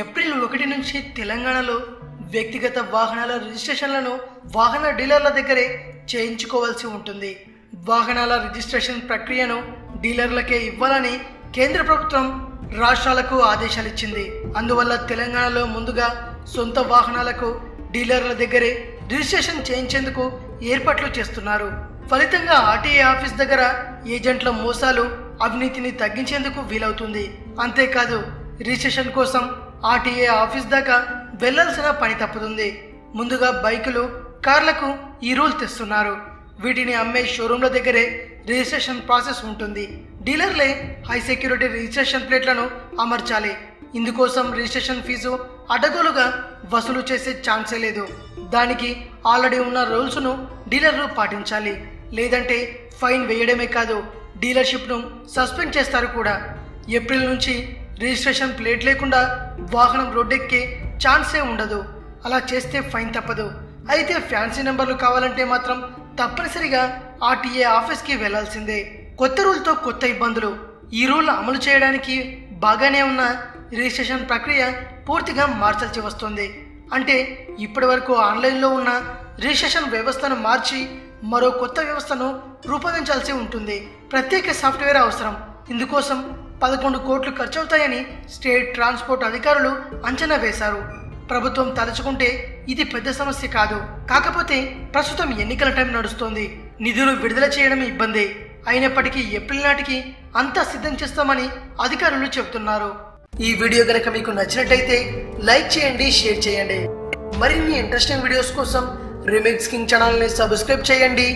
April ఒకటి నుంచి తెలంగాణలో వ్యక్తిగత వాహనాల రిజిస్ట్రేషన్లను వాహన డీలర్ల దగ్గరే చేయించుకోవాల్సి ఉంటుంది. వాహనాల రిజిస్ట్రేషన్ ప్రక్రియను డీలర్లకే ఇవ్వాలని కేంద్ర ప్రభుత్వం రాష్ట్రాలకు ఆదేశాలు ఇచ్చింది అందువల్ల తెలంగాణలో ముందుగా సొంత వాహనాలకు డీలర్ల దగ్గరే రిజిస్ట్రేషన్ చేయించేందుకు ఏర్పాట్లు చేస్తున్నారు. ఫలితంగా ఆర్టీఏ ఆఫీస్ దగ్గర ఏజెంట్ల మోసాలు అవినీతిని తగ్గించేందుకు వీలవుతుంది. అంతేకాదు రిజిస్ట్రేషన్ కోసం ఆర్టీఏ ఆఫీస్ దాకా వెళ్ళాల్సిన పని తప్పుతుంది ముందుగా బైకులు కార్లకు ఈ రూల్ తెస్తున్నారు. వీటిని అమ్మే షోరూంల దగ్గరే రిజిస్ట్రేషన్ ప్రాసెస్ ఉంటుంది. డీలర్లే హై సెక్యూరిటీ రిజిస్ట్రేషన్ ప్లేట్లను అమర్చాలి. ఇందుకోసం రిజిస్ట్రేషన్ ఫీజు అడ్డగోలుగా వసూలు చేసే ఛాన్సే లేదు. దానికి ఆల్రెడీ ఉన్న రూల్స్ను డీలర్లు పాటించాలి. లేదంటే ఫైన్ వేయడమే కాదు డీలర్షిప్ను సస్పెండ్ చేస్తారు కూడా. ఏప్రిల్ నుంచి రిజిస్ట్రేషన్ ప్లేట్ లేకుండా వాహనం రోడ్డెక్కే ఛాన్సే ఉండదు. అలా చేస్తే ఫైన్ తప్పదు. అయితే ఫ్యాన్సీ నెంబర్లు కావాలంటే మాత్రం తప్పనిసరిగా ఆర్టీఏ ఆఫీస్కి వెళ్ళాల్సిందే. కొత్త రూల్తో కొత్త ఇబ్బందులు. ఈ రూల్ అమలు చేయడానికి బాగానే ఉన్న రిజిస్ట్రేషన్ ప్రక్రియ పూర్తిగా మార్చాల్సి వస్తుంది. అంటే ఇప్పటి వరకు ఆన్లైన్లో ఉన్న రిజిస్ట్రేషన్ వ్యవస్థను మార్చి మరో కొత్త వ్యవస్థను రూపొందించాల్సి ఉంటుంది. ప్రత్యేక సాఫ్ట్వేర్ అవసరం. ఇందుకోసం పదకొండు కోట్లు ఖర్చవుతాయని స్టేట్ ట్రాన్స్పోర్ట్ అధికారులు అంచనా వేశారు. ప్రభుత్వం తలుచుకుంటే ఇది పెద్ద సమస్య కాదు. కాకపోతే ప్రస్తుతం ఎన్నికల టైం నడుస్తోంది. నిధులు విడుదల చేయడం ఇబ్బంది. అయినప్పటికీ ఏప్రిల్ నాటికి అంతా సిద్ధం చేస్తామని అధికారులు చెబుతున్నారు. ఈ వీడియో గనక మీకు నచ్చినట్టయితే లైక్ చేయండి షేర్ చేయండి. మరిన్ని ఇంట్రెస్టింగ్ వీడియోస్ కోసం రిమిక్స్ కింగ్ ఛానల్ని సబ్స్క్రైబ్ చేయండి.